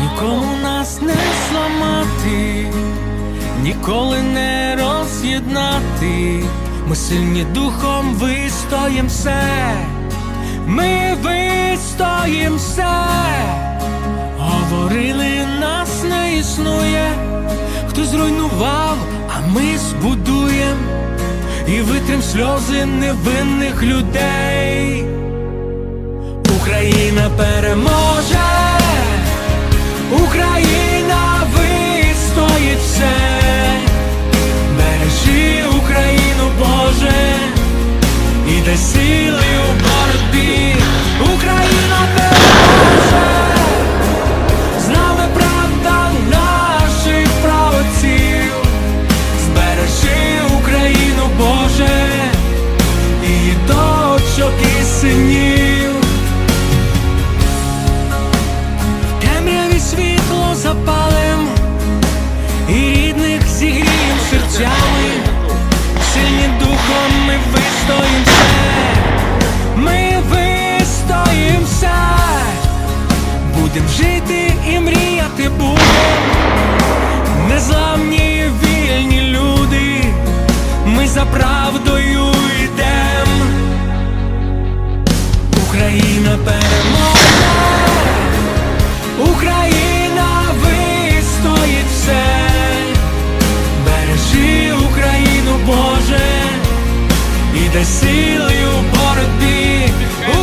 Нікому нас не зламати, ніколи не роз'єднати. Ми сильні духом вистоїм все, ми вистоїм все. Говорили, нас не існує, хто зруйнував, а ми збудуєм і витрим сльози невинних людей. Україна переможе. Україна вистоїть все, бережи Україну, Боже, і дай зігрієм сильні духом ми вистоїм все, ми вистоїм все, будем жити і мріяти будем, незламні вільні люди, ми за правдою йдем, Україна переможе. te sili u borbi u